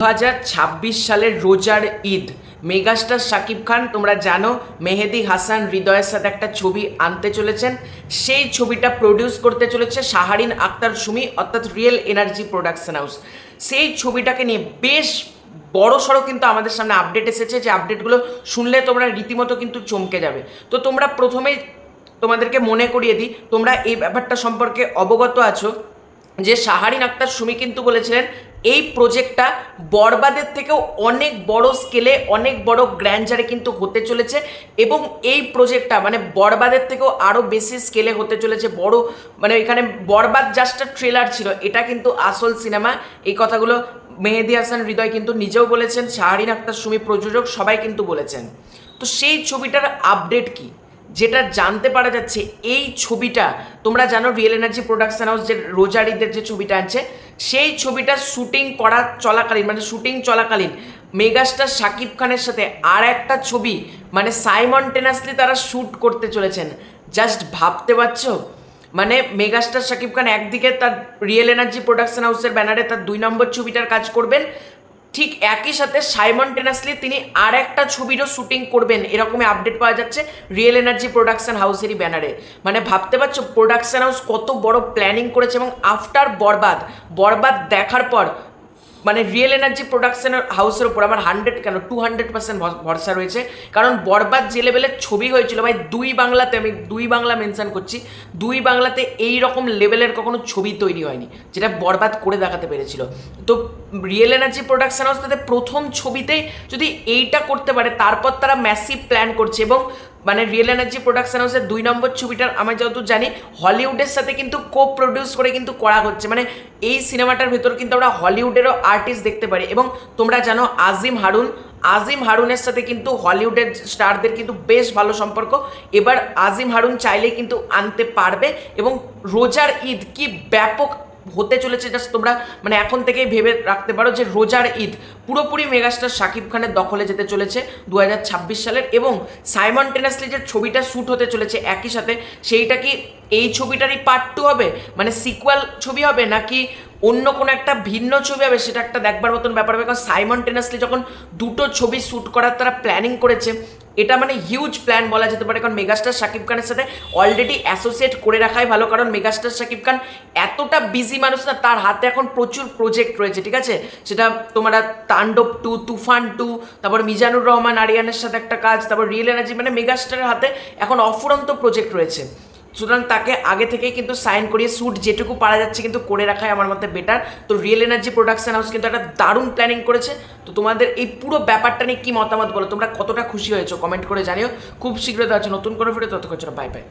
দু হাজার ছাব্বিশ সালের রোজার ঈদ। মেগাস্টার শাকিব খান, তোমরা জানো, মেহেদি হাসান হৃদয়ের সাথে একটা ছবি আনতে চলেছেন। সেই ছবিটা প্রডিউস করতে চলেছে শাহারিন আক্তার সুমি, অর্থাৎ রিয়েল এনার্জি প্রোডাকশন হাউস সেই ছবিটাকে নিয়ে বেশ বড় সড়ো কিন্তু আমাদের সামনে আপডেট এসেছে যে আপডেটগুলো শুনলে তোমরা রীতিমতো কিন্তু চমকে যাবে। তো তোমরা প্রথমেই তোমাদেরকে মনে করিয়ে দিই, তোমরা এই ব্যাপারটা সম্পর্কে অবগত আছো যে শাহারিন আক্তার সুমি কিন্তু বলেছিলেন এই প্রজেক্টটা বরবাদের থেকেও অনেক বড় স্কেলে অনেক বড় গ্র্যান্ডারে কিন্তু হতে চলেছে এবং এই প্রজেক্টটা মানে বরবাদের থেকেও আরও বেশি স্কেলে হতে চলেছে। বড় মানে এখানে বরবাদ জাস্ট ট্রেলার ছিল, এটা কিন্তু আসল সিনেমা এই কথাগুলো মেহেদি হাসান হৃদয় কিন্তু নিজেও বলেছেন, শাহারিন আক্তার সুমি প্রযোজক সবাই কিন্তু বলেছেন। তো সেই ছবিটার আপডেট কী? যেটা জানতে পারা যাচ্ছে, এই ছবিটা, তোমরা জানো রিয়েল এনার্জি প্রোডাকশন হাউস যে রোজারিদের যে ছবিটা আছে, সেই ছবিটা শুটিং করা চলাকালীন মানে শুটিং চলাকালীন, মেগাস্টার শাকিব খানের সাথে আর একটা ছবি মানে সাইমন্টেনাসলি তারা শ্যুট করতে চলেছেন। জাস্ট ভাবতে পারছ? মানে মেগাস্টার শাকিব খান একদিকে তার রিয়েল এনার্জি প্রোডাকশন হাউসের ব্যানারে তার দুই নম্বর ছবিটার কাজ করবেন ঠিক একই সাথে সাইমন্টেনাসলি তিনি আর একটা ছবিরও শুটিং করবেন, এরকমই আপডেট পাওয়া যাচ্ছে রিয়েল এনার্জি প্রোডাকশন হাউসেরই ব্যানারে মানে ভাবতে পারছ প্রোডাকশন হাউস কত বড় প্ল্যানিং করেছে এবং আফটার বরবাদ বরবাদ দেখার পর মানে রিয়েল এনার্জি প্রোডাকশন হাউসের উপর আমার হান্ড্রেড কেন টু হান্ড্রেড পার্সেন্ট ভরসা রয়েছে। কারণ বরবাদ যে লেভেলের ছবি হয়েছিল, ভাই, দুই বাংলাতে আমি, দুই বাংলা মেনশন করছি, দুই বাংলাতে এই রকম লেভেলের কখনো ছবি তৈরি হয়নি, যেটা বরবাদ করে দেখাতে পেরেছিল। তো রিয়েল এনার্জি প্রোডাকশন হাউস তাদের প্রথম ছবিতেই যদি এইটা করতে পারে, তারপর তারা ম্যাসিভ প্ল্যান করছে এবং মানে রিয়েল এনার্জি প্রোডাকশন হাউসের দুই নম্বর ছবিটার আমি যতদূর জানি হলিউডের সাথে কিন্তু কো প্রডিউস করে কিন্তু করা হচ্ছে। মানে এই সিনেমাটার ভেতর কিন্তু আমরা হলিউডেরও আর্টিস্ট দেখতে পারি এবং তোমরা জানো আজিম হারুন আজিম হারুনের সাথে কিন্তু হলিউডের স্টারদের কিন্তু বেশ ভালো সম্পর্ক। এবার আজিম হারুন চাইলেই কিন্তু আনতে পারবে এবং রোজার ঈদ কি ব্যাপক হতে চলেছে জাস্ট তোমরা মানে এখন থেকেই ভেবে রাখতে পারো যে রোজার ঈদ পুরোপুরি মেগাস্টার শাকিব খানের দখলে যেতে চলেছে দু হাজার ছাব্বিশ সালের এবং সাইমন টেনাসলি যে ছবিটা শ্যুট হতে চলেছে একই সাথে, সেইটা কি এই ছবিটারই পার্ট টু হবে? মানে সিকুয়াল ছবি হবে নাকি অন্য কোনো একটা ভিন্ন ছবি হবে? সেটা একটা দেখবার মতন ব্যাপার হবে, কারণ সাইমন টেনাসলি যখন দুটো ছবি শ্যুট করার তারা প্ল্যানিং করেছে এটা মানে হিউজ প্ল্যান বলা যেতে পারে, কারণ মেগাস্টার শাকিব খানের সাথে অলরেডি অ্যাসোসিয়েট করে রাখাই ভালো, কারণ মেগাস্টার শাকিব খান এতটা বিজি মানুষ না, তার হাতে এখন প্রচুর প্রজেক্ট রয়েছে, ঠিক আছে? সেটা তোমরা তাণ্ডব টু তুফান টু তারপর মিজানুর রহমান, আরিয়ানের সাথে একটা কাজ, তারপর রিয়েল এনার্জি মানে মেগাস্টারের হাতে এখন অফুরন্ত প্রজেক্ট রয়েছে। সুতরাং তাকে আগে থেকেই কিন্তু সাইন করিয়ে স্যুট যেটুকু পারা যাচ্ছে কিন্তু করে রাখাই আমার মতে বেটার তো রিয়েল এনার্জি প্রোডাকশন হাউস কিন্তু একটা দারুণ প্ল্যানিং করেছে। তো তোমাদের এই পুরো ব্যাপারটা নিয়ে কী মতামত বলো? তোমরা কতটা খুশি হয়েছো? কমেন্ট করে জানিও। খুব শীঘ্রই দেওয়া হচ্ছে নতুন করে ফিরে তত ততক্ষণ বাই বাই